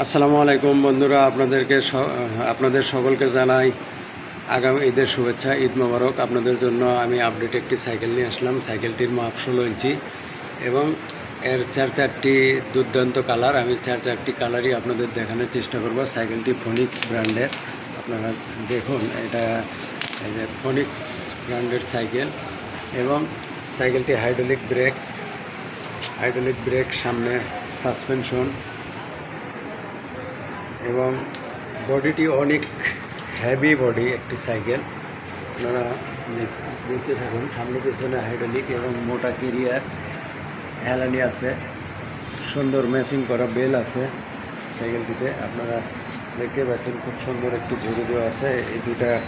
আসসালামু আলাইকুম বন্ধুরা, আপনাদেরকে আপনাদের সকলকে জানাই আগামী ঈদের শুভেচ্ছা, ঈদ মোবারক। আপনাদের জন্য আমি আপডেট একটি সাইকেল নিয়ে আসলাম। সাইকেলটির মাপ ষোলো ইঞ্চি এবং এর চার চারটি দুর্দান্ত কালার আমি চার চারটি কালারই আপনাদের দেখানোর চেষ্টা করব। সাইকেলটি ফোনিক্স ব্র্যান্ডের আপনারা দেখুন, এটা এই যে ফোনিক্স ব্র্যান্ডের সাইকেল এবং সাইকেলটি হাইড্রোলিক ব্রেক হাইড্রোলিক ব্রেক সামনে সাসপেনশন এবং বডিটি অনেক হেভি বডি একটি সাইকেল আপনারা দেখ- দেখতে থাকুন, সামনে পেছনে হাইড্রোলিক এবং মোটা কেরিয়ার হেলানি আছে, সুন্দর ম্যাচিং করা বেল আছে সাইকেলটিতে আপনারা দেখতে পাচ্ছেন খুব সুন্দর একটি ঝুড়ি দেওয়া আছে, এই দুটা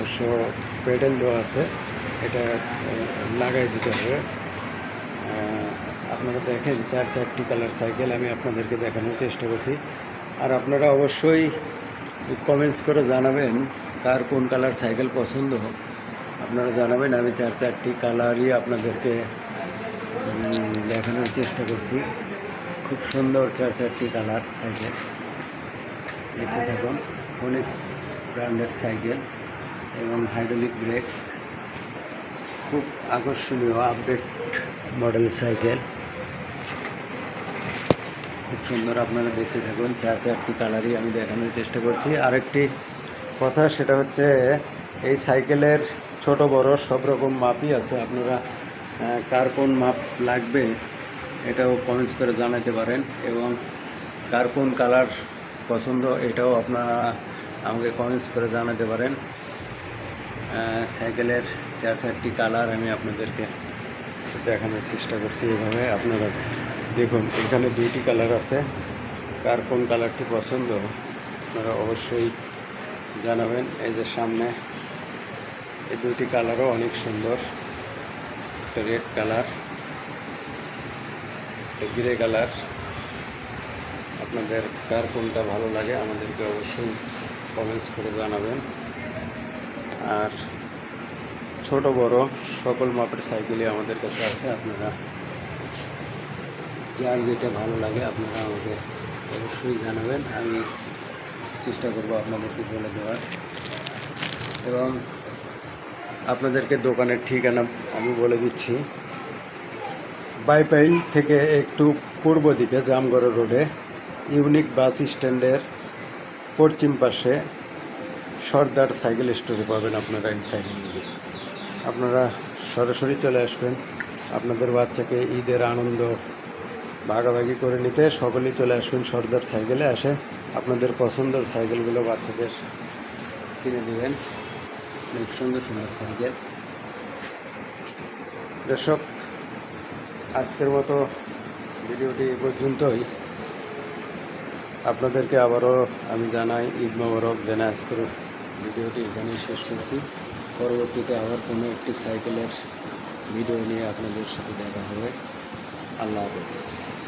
অবশ্য পেডেল দেওয়া আছে, এটা লাগাই দিতে হবে। আপনারা দেখেন চার চারটি কালার সাইকেল আমি আপনাদেরকে দেখানোর চেষ্টা করছি। আর আপনারা অবশ্যই কমেন্টস করে জানাবেন কার কোন কালার সাইকেল পছন্দ। আপনারা জানাবেন, আমি চার চারটি কালারই আপনাদেরকে দেখানোর চেষ্টা করছি। খুব সুন্দর চার চারটি কালার সাইকেল দেখতে থাকুন ফোনিক্স ব্র্যান্ডের সাইকেল এবং হাইড্রোলিক ব্রেক খুব আকর্ষণীয় আপডেট মডেল সাইকেল খুব সুন্দর আপনারা দেখতে থাকুন। চার চারটি কালারই আমি দেখানোর চেষ্টা করছি। আরেকটি কথা, সেটা হচ্ছে এই সাইকেলের ছোট, বড় সব রকম মাপই আছে। আপনারা কার কোন মাপ লাগবে এটাও কমেন্টস করে জানাতে পারেন এবং কার কোন কালার পছন্দ এটাও আপনারা আমাকে কমেন্টস করে জানাতে পারেন। সাইকেলের চার চারটি কালার আমি আপনাদেরকে দেখানোর চেষ্টা করছি এভাবে। আপনারা দেখুন, এখানে দুইটি কালার আছে। কার কোন কালারটি পছন্দ, আপনারা অবশ্যই জানাবেন। এই যে সামনে, এই দুইটি কালারও অনেক সুন্দর। একটা রেড কালার একটা গ্রে কালার আপনাদের কার কোনটা ভালো লাগে আমাদেরকে অবশ্যই কমেন্টস করে জানাবেন। আর ছোট বড় সকল মাপের সাইকেলই আমাদের কাছে আছে, আপনারা যার যেটা ভালো লাগে আপনারা আমাকে অবশ্যই জানাবেন। আমি চেষ্টা করব আপনাদেরকে বলে দেওয়ার। এবং আপনাদেরকে দোকানের ঠিকানা আমি বলে দিচ্ছি। বাইপাইল থেকে একটু পূর্ব দিকে জামগড় রোডে ইউনিক বাস স্ট্যান্ডের পশ্চিম পাশে সর্দার সাইকেল স্টোরে পাবেন আপনারা এই সাইকেলগুলি। আপনারা সরাসরি চলে আসবেন। আপনাদের বাচ্চাকে ঈদের আনন্দ ভাগাভাগি করে নিতে সকলেই চলে আসবেন সর্দার সাইকেলে আসে আপনাদের পছন্দের সাইকেলগুলো বাচ্চাদের কিনে দেবেন। অনেক সুন্দর সুন্দর সাইকেল। দর্শক, আজকের মতো ভিডিওটি এ পর্যন্তই। আপনাদেরকে আবারও আমি জানাই ঈদ মোবারক। জানাই আজকের ভিডিওটি এখানেই শেষ করছি। পরবর্তীতে আবার কোনো একটি সাইকেলের ভিডিও নিয়ে আপনাদের সাথে দেখা হবে। আল্লাহ হাফেজ।